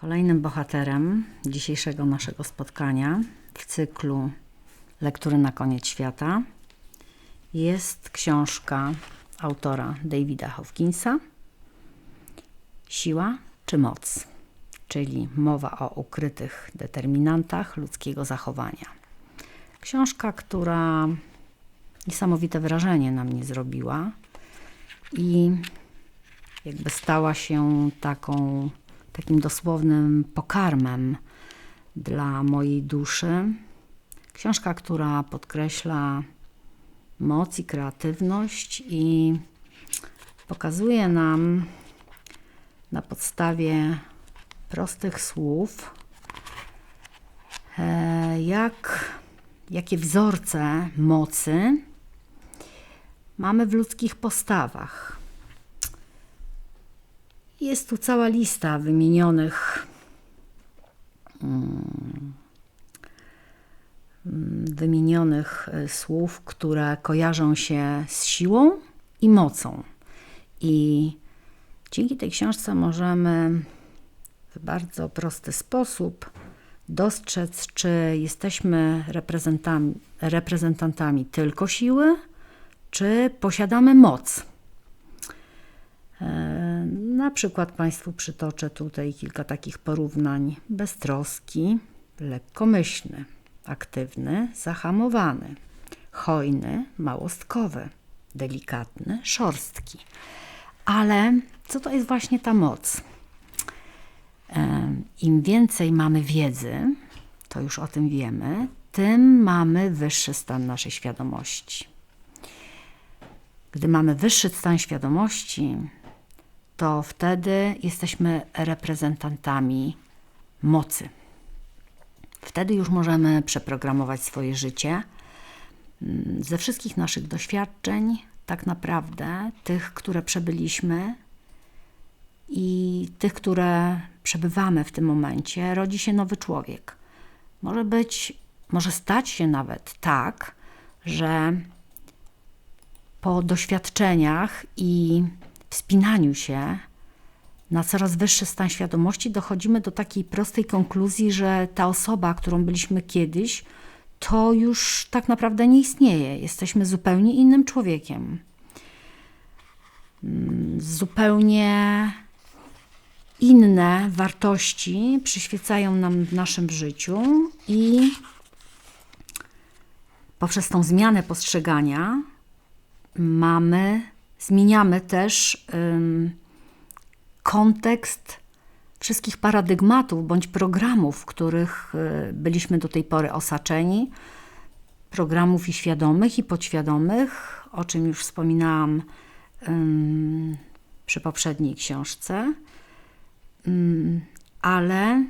Kolejnym bohaterem dzisiejszego naszego spotkania w cyklu Lektury na koniec świata jest książka autora Davida Hawkinsa Siła czy moc, czyli mowa o ukrytych determinantach ludzkiego zachowania. Książka, która niesamowite wrażenie na mnie zrobiła i jakby stała się taką, takim dosłownym pokarmem dla mojej duszy. Książka, która podkreśla moc i kreatywność i pokazuje nam na podstawie prostych słów, e, jak, jakie wzorce mocy mamy w ludzkich postawach. Jest tu cała lista wymienionych mm, wymienionych e, słów, które kojarzą się z siłą i mocą. I dzięki tej książce możemy w bardzo prosty sposób dostrzec, czy jesteśmy reprezentantami, reprezentantami tylko siły, czy posiadamy moc. Na przykład Państwu przytoczę tutaj kilka takich porównań. Beztroski, lekkomyślny, aktywny, zahamowany, hojny, małostkowy, delikatny, szorstki. Ale co to jest właśnie ta moc? Im więcej mamy wiedzy, to już o tym wiemy, tym mamy wyższy stan naszej świadomości. Gdy mamy wyższy stan świadomości, to wtedy jesteśmy reprezentantami mocy. Wtedy już możemy przeprogramować swoje życie mm, ze wszystkich naszych doświadczeń, tak naprawdę tych, które przebyliśmy i tych, które przebywamy w tym momencie, rodzi się nowy człowiek. Może być, może stać się nawet tak, że po doświadczeniach i wspinaniu się na coraz wyższy stan świadomości dochodzimy do takiej prostej konkluzji, że ta osoba, którą byliśmy kiedyś, to już tak naprawdę nie istnieje. Jesteśmy zupełnie innym człowiekiem. Mm, Zupełnie inne wartości przyświecają nam w naszym życiu i poprzez tą zmianę postrzegania mamy, zmieniamy też ym, kontekst wszystkich paradygmatów bądź programów, w których y, byliśmy do tej pory osaczeni, programów i świadomych, i podświadomych, o czym już wspominałam ym, przy poprzedniej książce. Ym, ale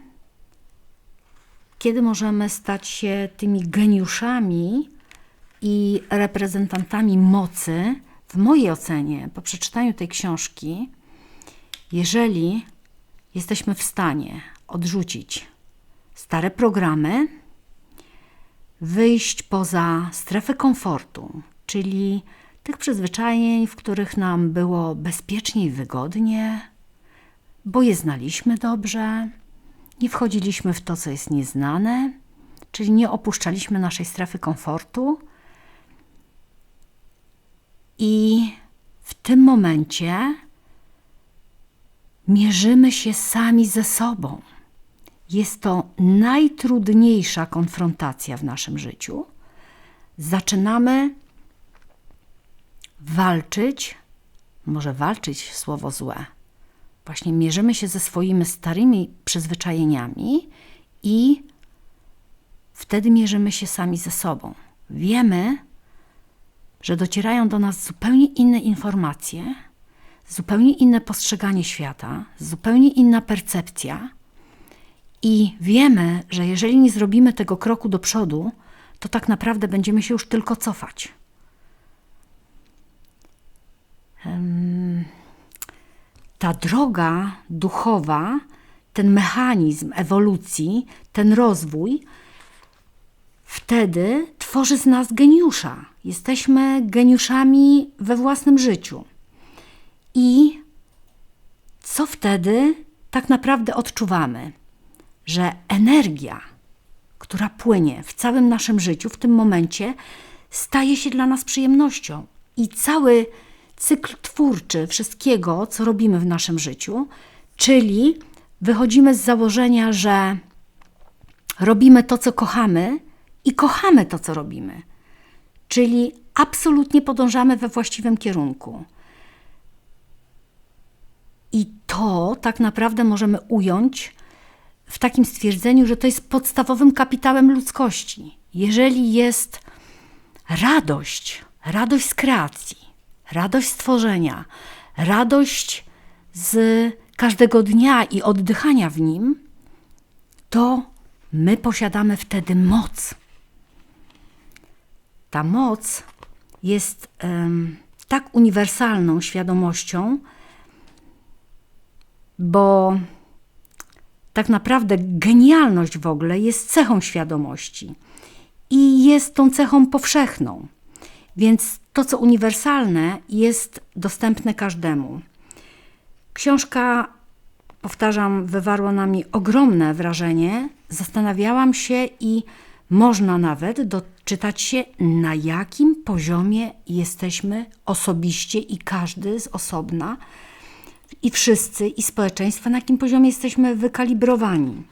kiedy możemy stać się tymi geniuszami i reprezentantami mocy, w mojej ocenie, po przeczytaniu tej książki, jeżeli jesteśmy w stanie odrzucić stare programy, wyjść poza strefę komfortu, czyli tych przyzwyczajeń, w których nam było bezpiecznie i wygodnie, bo je znaliśmy dobrze, nie wchodziliśmy w to, co jest nieznane, czyli nie opuszczaliśmy naszej strefy komfortu. I w tym momencie mierzymy się sami ze sobą. Jest to najtrudniejsza konfrontacja w naszym życiu. Zaczynamy walczyć, może walczyć słowo złe. Właśnie mierzymy się ze swoimi starymi przyzwyczajeniami i wtedy mierzymy się sami ze sobą. Wiemy, że docierają do nas zupełnie inne informacje, zupełnie inne postrzeganie świata, zupełnie inna percepcja. I wiemy, że jeżeli nie zrobimy tego kroku do przodu, to tak naprawdę będziemy się już tylko cofać. Ta droga duchowa, ten mechanizm ewolucji, ten rozwój, wtedy tworzy z nas geniusza. Jesteśmy geniuszami we własnym życiu. I co wtedy tak naprawdę odczuwamy, że energia, która płynie w całym naszym życiu w tym momencie, staje się dla nas przyjemnością. I cały cykl twórczy wszystkiego, co robimy w naszym życiu, czyli wychodzimy z założenia, że robimy to, co kochamy i kochamy to, co robimy. Czyli absolutnie podążamy we właściwym kierunku. I to tak naprawdę możemy ująć w takim stwierdzeniu, że to jest podstawowym kapitałem ludzkości. Jeżeli jest radość, radość z kreacji, radość z tworzenia, radość z każdego dnia i oddychania w nim, to my posiadamy wtedy moc. Ta moc jest em, tak uniwersalną świadomością, bo tak naprawdę genialność w ogóle jest cechą świadomości i jest tą cechą powszechną. Więc to, co uniwersalne, jest dostępne każdemu. Książka, powtarzam, wywarła na mnie ogromne wrażenie. Zastanawiałam się i można nawet doczytać się, na jakim poziomie jesteśmy osobiście i każdy z osobna, i wszyscy, i społeczeństwo, na jakim poziomie jesteśmy wykalibrowani.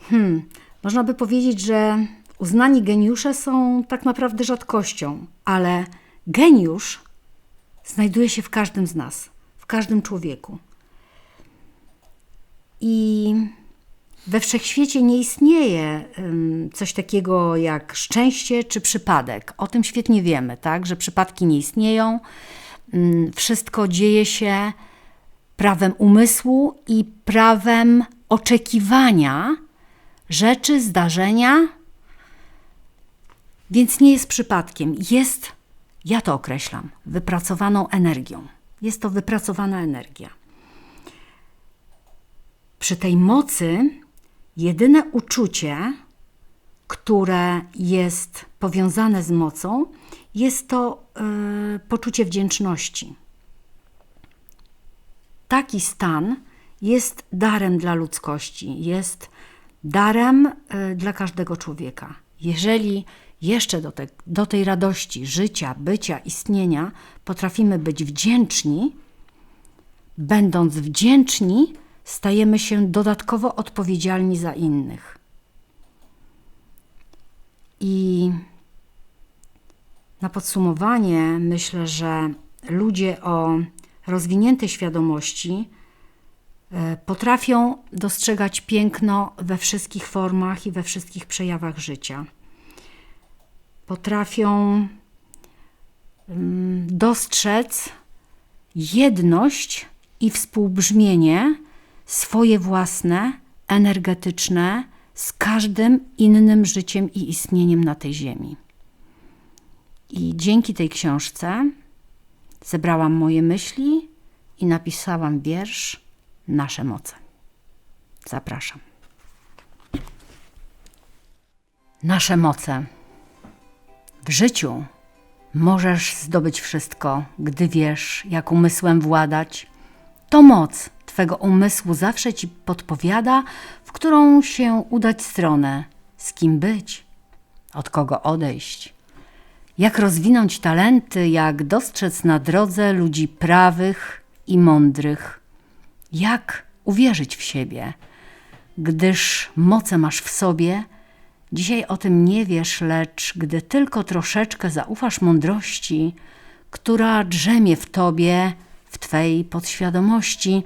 Hmm, można by powiedzieć, że uznani geniusze są tak naprawdę rzadkością, ale geniusz znajduje się w każdym z nas, w każdym człowieku. I we wszechświecie nie istnieje coś takiego jak szczęście czy przypadek. O tym świetnie wiemy, tak? że przypadki nie istnieją. Wszystko dzieje się prawem umysłu i prawem oczekiwania rzeczy, zdarzenia, więc nie jest przypadkiem. Jest, ja to określam, wypracowaną energią. Jest to wypracowana energia. Przy tej mocy jedyne uczucie, które jest powiązane z mocą, jest to yy, poczucie wdzięczności. Taki stan jest darem dla ludzkości, jest darem y, dla każdego człowieka. Jeżeli jeszcze do, te, do tej radości życia, bycia, istnienia potrafimy być wdzięczni, będąc wdzięczni, stajemy się dodatkowo odpowiedzialni za innych. I na podsumowanie myślę, że ludzie o rozwiniętej świadomości e, potrafią dostrzegać piękno we wszystkich formach i we wszystkich przejawach życia. Potrafią mm, dostrzec jedność i współbrzmienie swoje własne, energetyczne z każdym innym życiem i istnieniem na tej ziemi. I dzięki tej książce zebrałam moje myśli i napisałam wiersz Nasze moce. Zapraszam. Nasze moce. W życiu możesz zdobyć wszystko, gdy wiesz, jak umysłem władać. To moc Twego umysłu zawsze Ci podpowiada, w którą się udać stronę, z kim być, od kogo odejść. Jak rozwinąć talenty, jak dostrzec na drodze ludzi prawych i mądrych. Jak uwierzyć w siebie, gdyż moce masz w sobie. Dzisiaj o tym nie wiesz, lecz gdy tylko troszeczkę zaufasz mądrości, która drzemie w tobie, w twej podświadomości,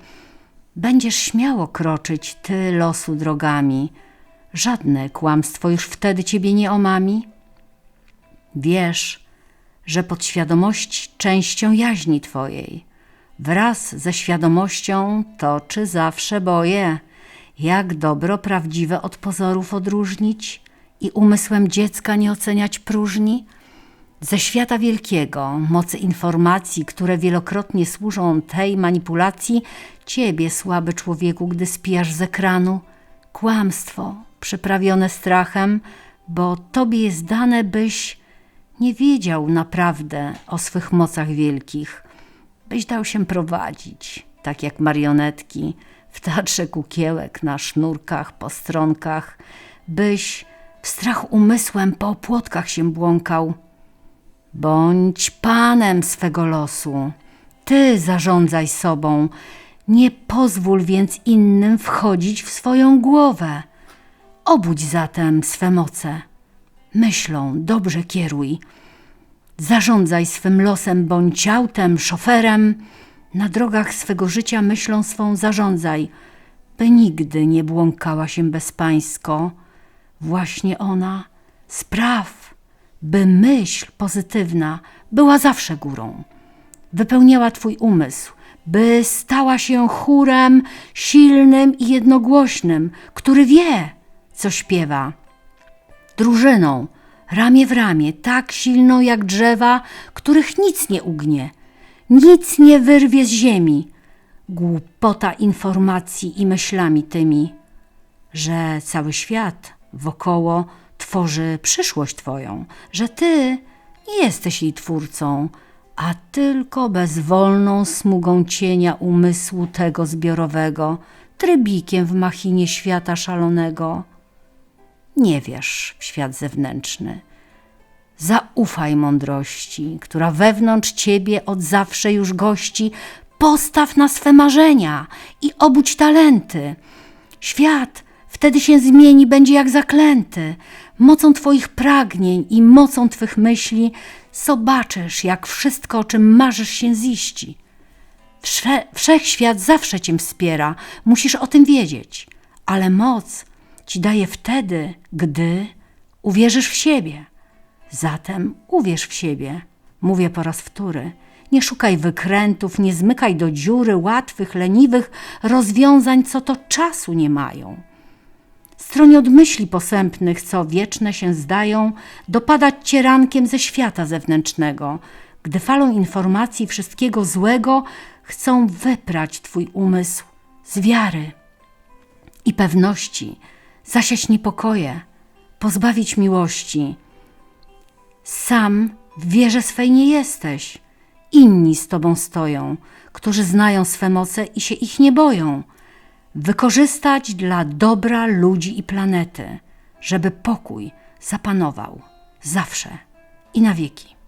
będziesz śmiało kroczyć ty losu drogami. Żadne kłamstwo już wtedy ciebie nie omami. Wiesz, że podświadomość częścią jaźni twojej. Wraz ze świadomością toczy zawsze boje, jak dobro prawdziwe od pozorów odróżnić i umysłem dziecka nie oceniać próżni. Ze świata wielkiego, mocy informacji, które wielokrotnie służą tej manipulacji, ciebie, słaby człowieku, gdy spijasz z ekranu, kłamstwo przyprawione strachem, bo tobie jest dane, byś nie wiedział naprawdę o swych mocach wielkich, byś dał się prowadzić tak jak marionetki w teatrze kukiełek na sznurkach, po stronkach, byś w strach umysłem po opłotkach się błąkał. Bądź panem swego losu. Ty zarządzaj sobą. Nie pozwól więc innym wchodzić w swoją głowę. Obudź zatem swe moce. Myślą dobrze kieruj. Zarządzaj swym losem, bądź autem, szoferem. Na drogach swego życia myślą swą zarządzaj, by nigdy nie błąkała się bezpańsko. Właśnie ona spraw, by myśl pozytywna była zawsze górą. Wypełniała twój umysł, by stała się chórem silnym i jednogłośnym, który wie, co śpiewa drużyną, ramię w ramię, tak silną jak drzewa, których nic nie ugnie, nic nie wyrwie z ziemi. Głupota informacji i myślami tymi, że cały świat wokoło tworzy przyszłość Twoją, że Ty nie jesteś jej twórcą, a tylko bezwolną smugą cienia umysłu tego zbiorowego, trybikiem w machinie świata szalonego nie wierz w świat zewnętrzny. Zaufaj mądrości, która wewnątrz ciebie od zawsze już gości. Postaw na swe marzenia i obudź talenty. Świat wtedy się zmieni, będzie jak zaklęty. Mocą twoich pragnień i mocą twych myśli zobaczysz, jak wszystko, o czym marzysz, się ziści. Wsze, wszechświat zawsze cię wspiera, musisz o tym wiedzieć, ale moc ci daje wtedy, gdy uwierzysz w siebie. Zatem uwierz w siebie. Mówię po raz wtóry. Nie szukaj wykrętów, nie zmykaj do dziury łatwych, leniwych rozwiązań, co to czasu nie mają. Stronie od myśli posępnych, co wieczne się zdają, dopadać cię rankiem ze świata zewnętrznego, gdy falą informacji wszystkiego złego chcą wyprać twój umysł z wiary i pewności, zasiać niepokoje, pozbawić miłości. Sam w wierze swej nie jesteś. Inni z tobą stoją, którzy znają swe moce i się ich nie boją. Wykorzystać dla dobra ludzi i planety, żeby pokój zapanował zawsze i na wieki.